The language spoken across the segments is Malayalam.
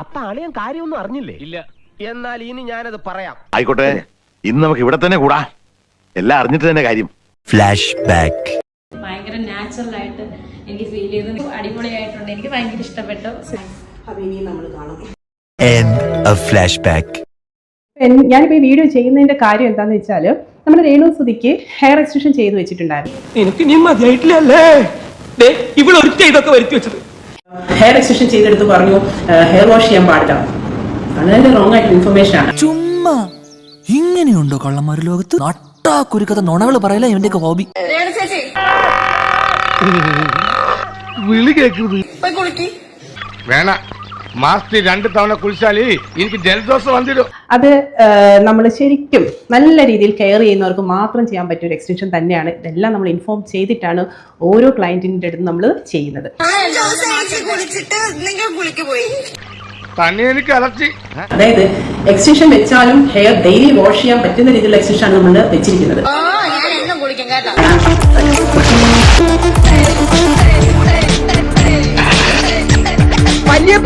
അപ്പൊ അളിയൻ കാര്യമൊന്നും അറിഞ്ഞില്ലേ? ഇല്ല. എന്നാൽ ഇനി ഞാനത് പറയാം. ആയിക്കോട്ടെ. ഇന്ന് നമുക്ക് ഇവിടെ തന്നെ കൂടാ. എല്ലാം അറിഞ്ഞിട്ട് തന്നെ കാര്യം. ഫ്ലാഷ് ബാക്ക് ഭയങ്കര നാച്ചുറൽ ആയിട്ട് എനിക്ക് ഫീൽ ചെയ്തു. അടിപൊളിയായിട്ടുണ്ട്. എനിക്ക് ഭയങ്കര ഇഷ്ടപ്പെട്ടു. ഫ്ലാഷ് ബാക്ക് ഞാനിപ്പോ ഈ വീഡിയോ ചെയ്യുന്നതിന്റെ കാര്യം എന്താന്ന് വെച്ചാൽ നമ്മുടെ രേണു സുധിക്ക് ഹെയർ എക്സ്റ്റൻഷൻ ചെയ്തു വെച്ചിട്ടുണ്ടായിരുന്നു. എനിക്ക് നീ മതിയായിട്ടില്ലല്ലേ? ഇവിടെ ഒരുത്ത ഇതൊക്കെ വരുത്തി വെച്ചത്. ഹെയർ എക്സ്റ്റൻഷൻ ചെയ്തെടുത്ത് പറഞ്ഞു ഹെയർ വാഷ് ചെയ്യാൻ പാടില്ല. വളരെ റോങ് ആയിട്ടുള്ള ഇൻഫർമേഷൻ ആണ്. ചുമ്മാ. ഇങ്ങനെയുണ്ടോ കള്ളന്മാര് ലോകത്ത്? നട്ടാ കുരുക്കഥ നുണകൾ പറയില്ല ഇവന്റെയൊക്കെ ഹോബി വേണ മാസത്തിൽ രണ്ട് തവണ കുളിച്ചാൽ എനിക്ക് ജലദോഷം വന്നിടും. അത് നമ്മൾ ശരിക്കും നല്ല രീതിയിൽ കെയർ ചെയ്യുന്നവർക്ക് മാത്രം ചെയ്യാൻ പറ്റിയ ഒരു എക്സ്റ്റൻഷൻ തന്നെയാണ്. ഇതെല്ലാം നമ്മൾ ഇൻഫോം ചെയ്തിട്ടാണ് ഓരോ ക്ലയന്റിന്റെ അടുത്ത് നമ്മൾ ചെയ്യുന്നത്. അതായത് എക്സ്റ്റൻഷൻ വെച്ചാലും ഹെയർ ഡെയിലി വാഷ് ചെയ്യാൻ പറ്റുന്ന രീതിയിലുള്ള എക്സ്റ്റൻഷൻ ആണ് നമ്മൾ വെച്ചിരിക്കുന്നത്.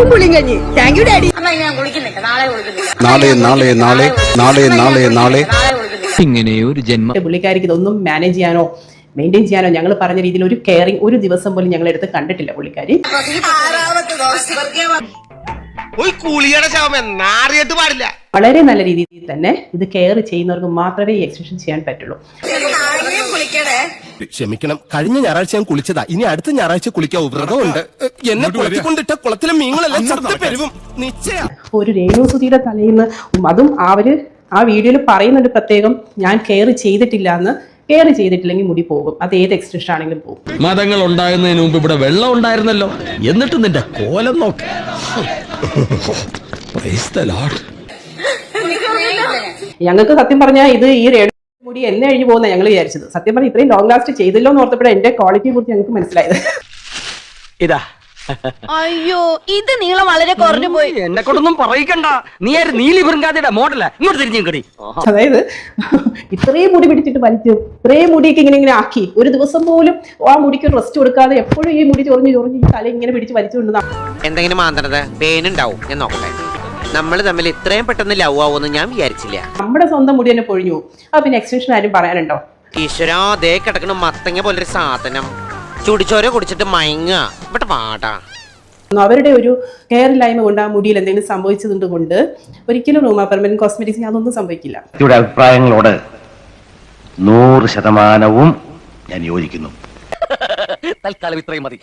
കുളിയും കഴിഞ്ഞ് താങ്ക് യു ഡാഡി അമ്മ ഞാൻ കുളിക്കുന്നില്ല. നാളെ നാളെ നാളെ നാളെ നാളെ നാളെ ഇങ്ങനെ ഒരു ജന്മ. പുള്ളിക്കാരിക്ക് ഇതൊന്നും മാനേജ് ചെയ്യാനോ മെയിന്റെയിൻ ചെയ്യാനോ ഞങ്ങൾ പറഞ്ഞ രീതിയിൽ ഒരു കെയറിങ് ഒരു ദിവസം പോലും ഞങ്ങൾ എടുത്ത് കണ്ടിട്ടില്ല പുള്ളിക്കാരി. വളരെ നല്ല രീതിയിൽ തന്നെ ഇത് കെയർ ചെയ്യുന്നവർക്ക് മാത്രമേ ഈ എക്സ്റ്റൻഷൻ ചെയ്യാൻ പറ്റുള്ളൂ. ക്ഷമിക്കണം. കഴിഞ്ഞ ഞായറാഴ്ച ഞാൻ കുളിച്ചതാ. ഇനി അടുത്ത ഞായറാഴ്ച കുളിക്കാൻ വ്രതമുണ്ട്. എന്നെ കുളത്തിക്കൊണ്ടിട്ട കുളത്തിലെ മീങ്ങളെല്ലാം ചത്തു പെരുവും. നിശ്ചയ. ഒരു രേണുസുതിയുടെ തലയിൽ നിന്ന് അതും അവർ ആ വീഡിയോയിൽ പറയുന്നുണ്ട് പ്രത്യേകം ഞാൻ കെയർ ചെയ്തിട്ടില്ല എന്ന്. കെയർ ചെയ്തിട്ടില്ലെങ്കിൽ മുടി പോകും. അത് ഏത് എക്സ്റ്റൻഷൻ ആണെങ്കിലും പോകും. മതങ്ങൾ ഉണ്ടാകുന്നതിന് മുമ്പ് ഇവിടെ വെള്ളം ഉണ്ടായിരുന്നല്ലോ. എന്നിട്ട് നിന്റെ കോലം നോക്ക്. ഞങ്ങൾക്ക് സത്യം പറഞ്ഞാൽ ഇത് ഈ രേണു എന്നെ കഴിഞ്ഞ് പോകുന്ന ഞങ്ങൾ വിചാരിച്ചത്. സത്യം പറഞ്ഞാൽ ഇത്രയും ലോങ് ലാസ്റ്റ് ചെയ്തല്ലോ എന്ന് ഓർത്തപ്പോഴാണ് എന്റെ ക്വാളിറ്റിയെ കുറിച്ച് ഞങ്ങൾക്ക് മനസ്സിലായത്. ഇതാ. അയ്യോ ഇത് നീളം വളരെ കുറഞ്ഞു പോയി. എന്നെ കൊണ്ടൊന്നും പറയിക്കണ്ട. നീ ഒരു നീലി വൃങ്കാതിയുടെ മോഡല ഇങ്ങോട്ട് തിരിഞ്ഞു കടി അതായത് ഇത്രയും മുടി പിടിച്ചിട്ട് വലിച്ചു ഇത്രയും മുടിയൊക്കെ ഇങ്ങനെ ഇങ്ങനെ ആക്കി ഒരു ദിവസം പോലും ആ മുടിക്ക് റെസ്റ്റ് കൊടുക്കാതെ എപ്പോഴും ഈ മുടി ചൊറിഞ്ഞു ചൊറിഞ്ഞ് ഈ തല ഇങ്ങനെ പിടിച്ച് വലിച്ചു കൊണ്ടുതാ എന്തെങ്കിലും മാന്തണത് പേനുണ്ടാവും. ഞാൻ നോക്കട്ടെ. നമ്മൾ തമ്മിൽ ഇത്രയും പെട്ടെന്ന് ലവ് ആവുമെന്ന് ഞാൻ വിചാരിച്ചില്ല. നമ്മുടെ സ്വന്തം മുടി തന്നെ പൊഴിഞ്ഞു. ആ പിന്നെ എക്സ്റ്റൻഷൻ ആരും പറയാനുണ്ടോ? ഈശ്വരാ ദേ കിടക്കണ മത്തങ്ങ പോലൊരു സാധനം. ചുടിച്ചോരോ കുടിച്ചിട്ട് മയങ്ങാട്ട് ഇവിടെ പാടാ അവരുടെ ഒരു കെയർ ഇല്ലായ്മ കൊണ്ട് ആ മുടിയിൽ എന്തെങ്കിലും സംഭവിച്ചതുകൊണ്ട് കൊണ്ട് ഒരിക്കലും റൂമ പെർമനന്റ് കോസ്മെറ്റിക്സ് അതൊന്നും സംഭവിക്കില്ല. ഇവിടെ അഭിപ്രായങ്ങളോട് നൂറ് ശതമാനവും ഞാൻ യോജിക്കുന്നു. തൽക്കാലം ഇത്രയും മതി.